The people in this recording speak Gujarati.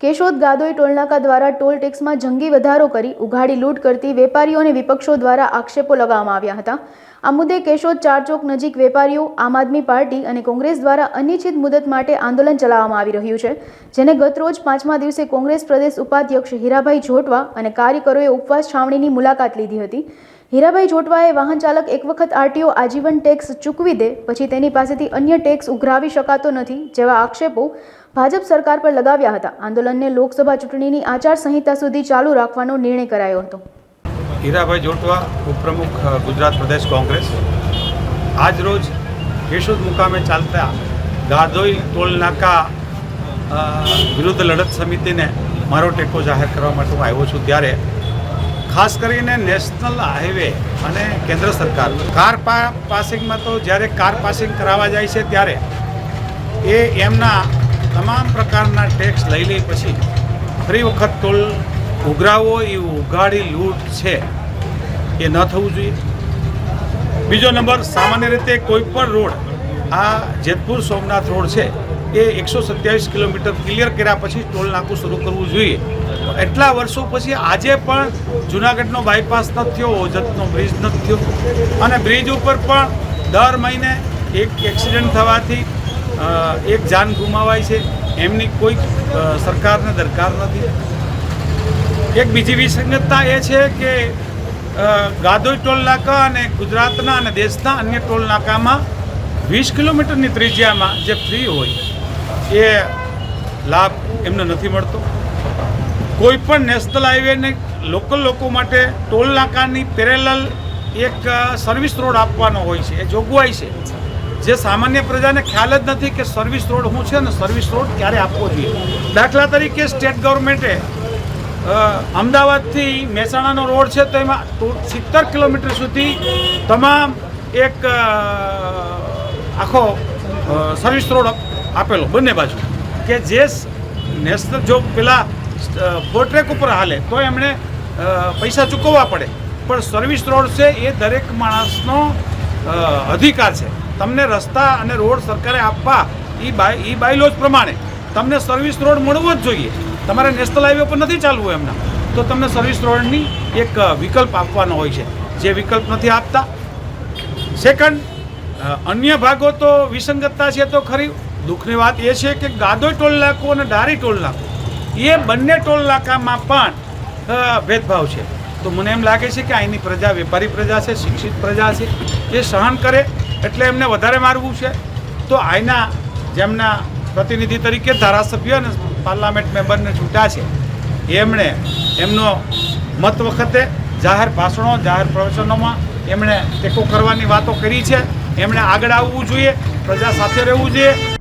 કેશોદ ગાદોઈ ટોલનાકા દ્વારા ટોલ ટેક્સમાં જંગી વધારો કરી ઉઘાડી લૂંટ કરતી વેપારીઓને વિપક્ષો દ્વારા આક્ષેપો લગાવવામાં આવ્યા હતા. આ મુદ્દે કેશોદ ચારચોક નજીક વેપારીઓ, આમ આદમી પાર્ટી અને કોંગ્રેસ દ્વારા અનિશ્ચિત મુદત માટે આંદોલન ચલાવવામાં આવી રહ્યું છે, જેને ગતરોજ પાંચમા દિવસે કોંગ્રેસ પ્રદેશ ઉપાધ્યક્ષ હીરાભાઈ જોટવા અને કાર્યકરોએ ઉપવાસ છાવણીની મુલાકાત લીધી હતી. હીરાભાઈ જોટવાએ વાહન ચાલક એક વખત આરટીઓ આજીવન ટેક્સ ચૂકવી દે, પછી તેની પાસેથી અન્ય ટેક્સ ઉઘરાવી શકાતો નથી, જેવા આક્ષેપો ભાજપ સરકાર પર લગાવ્યા હતા. આંદોલનને લોકસભા ચૂંટણીની આચાર સંહિતા સુધી ચાલુ રાખવાનો નિર્ણય કરાયો હતો. હીરાભાઈ જોટવા ઉપપ્રમુખ ગુજરાત પ્રદેશ કોંગ્રેસ. આજ રોજ કેશોદ મુકામે ચાલતા ગાદોઈ ટોલનાકા વિરુદ્ધ લડત સમિતિને મારો ટેકો જાહેર કરવા માટે હું આવ્યો છું. ત્યારે ખાસ કરીને નેશનલ હાઈવે અને કેન્દ્ર સરકાર. કાર પાસિંગમાં તો જ્યારે કાર પાસિંગ કરાવવા જાય છે ત્યારે એ એમના તમામ પ્રકારના ટેક્સ લઈ લે પછી ફરી વખત ટોલ ઉઘરાવો એ ઉઘાડી લૂંટ છે. એ ન થવું જોઈએ. બીજો નંબર, સામાન્ય રીતે કોઈ પણ રોડ, આ જેતપુર સોમનાથ રોડ છે એ એકસો સત્યાવીસ કિલોમીટર ક્લિયર કર્યા પછી ટોલ નાકું શરૂ કરવું જોઈએ. એટલા વર્ષો પછી આજે પણ જુનાગઢનો બાયપાસ નથી થયો, ઓજતનો બ્રિજ નથી થયો અને બ્રિજ ઉપર પણ દર મહિને એક એક્સિડન્ટ થવાથી એક જાન ગુમાવાય છે. એમની કોઈ સરકારને દરકાર નથી. એક બીજી વિસંગતતા એ છે કે ગાદોઈ ટોલ નાકા અને ગુજરાતના અને દેશના અન્ય ટોલ નાકામાં વીસ કિલોમીટરની ત્રિજ્યામાં જે ફ્રી હોય એ લાભ એમને નથી મળતો. કોઈ પણ નેશનલ હાઈવેને લોકલ લોકો માટે ટોલ નાકાની પેરેલલ એક સર્વિસ રોડ આપવાનો હોય છે, એ જોગવાઈ છે. જે સામાન્ય પ્રજાને ખ્યાલ જ નથી કે સર્વિસ રોડ શું છે અને સર્વિસ રોડ ક્યારે આપવો જોઈએ. દાખલા તરીકે સ્ટેટ ગવર્મેન્ટે અમદાવાદથી મહેસાણાનો રોડ છે તો એમાં સિત્તેર કિલોમીટર સુધી તમામ એક આખો સર્વિસ રોડ આપેલો, બંને બાજુ. કે જે નેશનલ જો પેલા ફોરટ્રેક ઉપર હાલે, તો એમણે પૈસા ચૂકવવા પડે. પણ સર્વિસ રોડ છે એ દરેક માણસનો અધિકાર છે. તમને રસ્તા અને રોડ સરકારે આપવા એ બાય એ બાયલોજ પ્રમાણે તમને સર્વિસ રોડ મળવો જ જોઈએ. તમારે નેશનલ હાઈવે પર નથી ચાલવું એમના. તો તમને સર્વિસ રોડની એક વિકલ્પ આપવાનો હોય છે. જે વિકલ્પ નથી આપતા. સેકન્ડ અન્ય ભાગો તો વિસંગતતા છે તો ખરી. દુઃખની વાત એ છે કે ગાદોઈ ટોલ નાકું અને ડારી ટોલ નાકું એ બંને ટોલ નાકામાં પણ ભેદભાવ છે. તો મને એમ લાગે છે કે અહીંની પ્રજા વેપારી પ્રજા છે, શિક્ષિત પ્રજા છે, એ સહન કરે એટલે એમને વધારે મારવું છે. તો અહીંના જેમના પ્રતિનિધિ તરીકે ધારાસભ્ય અને પાર્લામેન્ટ મેમ્બરને છૂટા છે, એમણે એમનો મત વખતે જાહેર ભાષણો, જાહેર પ્રવચનોમાં એમણે ટેકો કરવાની વાતો કરી છે. એમણે આગળ આવવું જોઈએ, પ્રજા સાથે રહેવું જોઈએ